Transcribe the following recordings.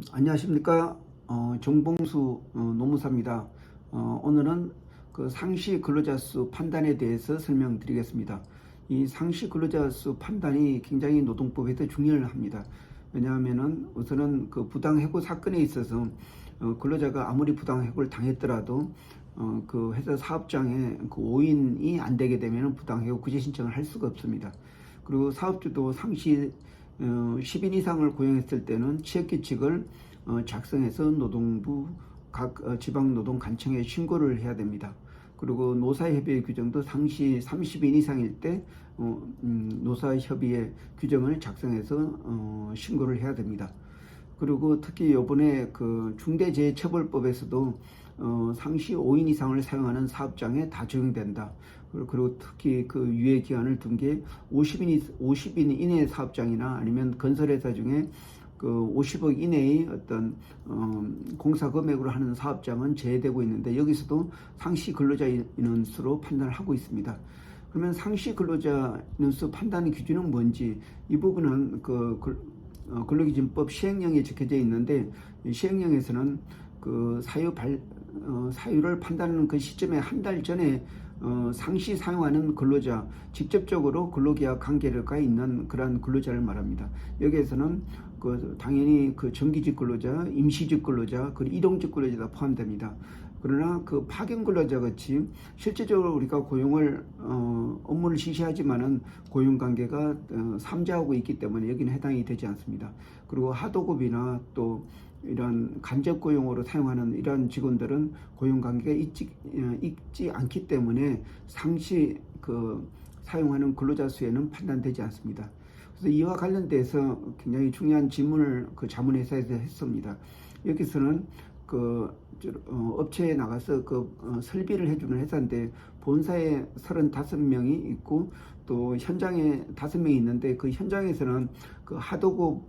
음, 안녕하십니까 어, 정봉수 어, 노무사입니다. 어, 오늘은 그 상시 근로자 수 판단에 대해서 설명드리겠습니다. 이 상시 근로자 수 판단이 굉장히 노동법에서 중요합니다. 왜냐하면은 우선은 그 부당해고 사건에 있어서 어, 근로자가 아무리 부당해고를 당했더라도 어, 그 회사 사업장에 그 5인이 안 되게 되면 부당해고 구제 신청을 할 수가 없습니다. 그리고 사업주도 상시 어, 10인 이상을 고용했을 때는 취업규칙을 어, 작성해서 노동부 각 어, 지방노동관청에 신고를 해야 됩니다. 그리고 노사협의회 규정도 상시 30인 이상일 때 어, 음, 노사협의회 규정을 작성해서 어, 신고를 해야 됩니다. 그리고 특히 요번에 그 중대재해처벌법에서도 어, 상시 5인 이상을 사용하는 사업장에 다 적용된다. 그리고 특히 그 유예 기간을 둔 게 50인, 50인 이내 사업장이나 아니면 건설회사 중에 그 50억 이내의 어떤 어, 공사 금액으로 하는 사업장은 제외되고 있는데 여기서도 상시 근로자 인원수로 판단을 하고 있습니다. 그러면 상시 근로자 인원수 판단 기준은 뭔지 이 부분은 그 어, 근로기준법 시행령에 적혀져 있는데 이 시행령에서는 그 사유 발 어, 사유를 판단하는 그 시점에 한 달 전에 어, 상시 사용하는 근로자 직접적으로 근로계약 관계가 있는 그러한 근로자를 말합니다. 여기에서는 그 당연히 그 정기직 근로자, 임시직 근로자, 그리고 이동직 근로자가 포함됩니다. 그러나 그 파견 근로자 같이 실제적으로 우리가 고용을 어, 업무를 실시하지만은 고용 관계가 어, 삼자하고 있기 때문에 여기는 해당이 되지 않습니다. 그리고 하도급이나 또 이런 간접 고용으로 사용하는 이런 직원들은 고용 관계가 있지, 어, 있지 않기 때문에 상시 그 사용하는 근로자 수에는 판단되지 않습니다. 그래서 이와 관련돼서 굉장히 중요한 질문을 그 자문회사에서 했습니다. 여기서는 그 어, 업체에 나가서 그 어, 설비를 해주는 회사인데 본사에 35명이 있고 또 현장에 5명이 있는데 그 현장에서는 그 하도급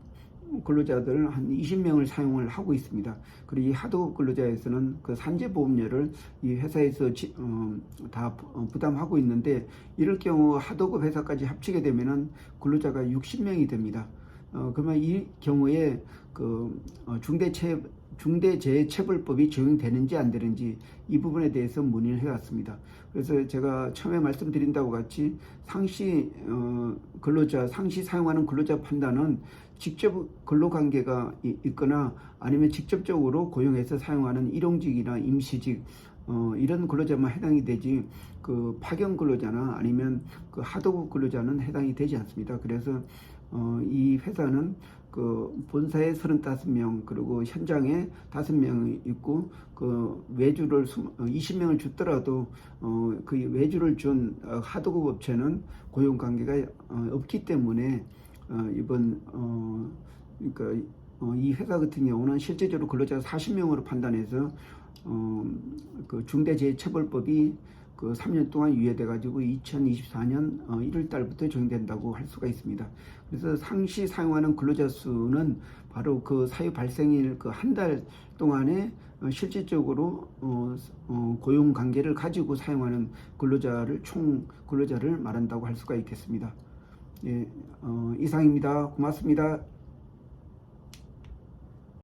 근로자들 한 20명을 사용을 하고 있습니다. 그리고 이 하도급 근로자에서는 그 산재보험료를 이 회사에서 지, 어, 다 부담하고 있는데 이럴 경우 하도급 회사까지 합치게 되면은 근로자가 60명이 됩니다. 어, 그러면 이 경우에 그 어, 중대체 중대재해처벌법이 적용되는지 안 되는지 이 부분에 대해서 문의를 해왔습니다. 그래서 제가 처음에 말씀드린다고 같이 상시 어, 근로자 상시 사용하는 근로자 판단은 직접 근로관계가 있거나 아니면 직접적으로 고용해서 사용하는 일용직이나 임시직 어, 이런 근로자만 해당이 되지 그 파견 근로자나 아니면 그 하도급 근로자는 해당이 되지 않습니다. 그래서 어, 이 회사는 그 본사에 35명 그리고 현장에 5명이 있고 그 외주를 20명을 어, 주더라도 어, 그 외주를 준 어, 하도급 업체는 고용 관계가 어, 없기 때문에 어, 이번 어, 그러니까 어, 이 회사 같은 경우는 실제적으로 근로자 40명으로 판단해서 어, 그 중대재해처벌법이 그 3년 동안 유예돼 가지고 2024년 어, 1월 달부터 적용된다고 할 수가 있습니다. 그래서 상시 사용하는 근로자 수는 바로 그 사유 발생일 그 한 달 동안에 어, 실질적으로 어, 어, 고용 관계를 가지고 사용하는 근로자를 총 근로자를 말한다고 할 수가 있겠습니다. 예, 어, 이상입니다. 고맙습니다.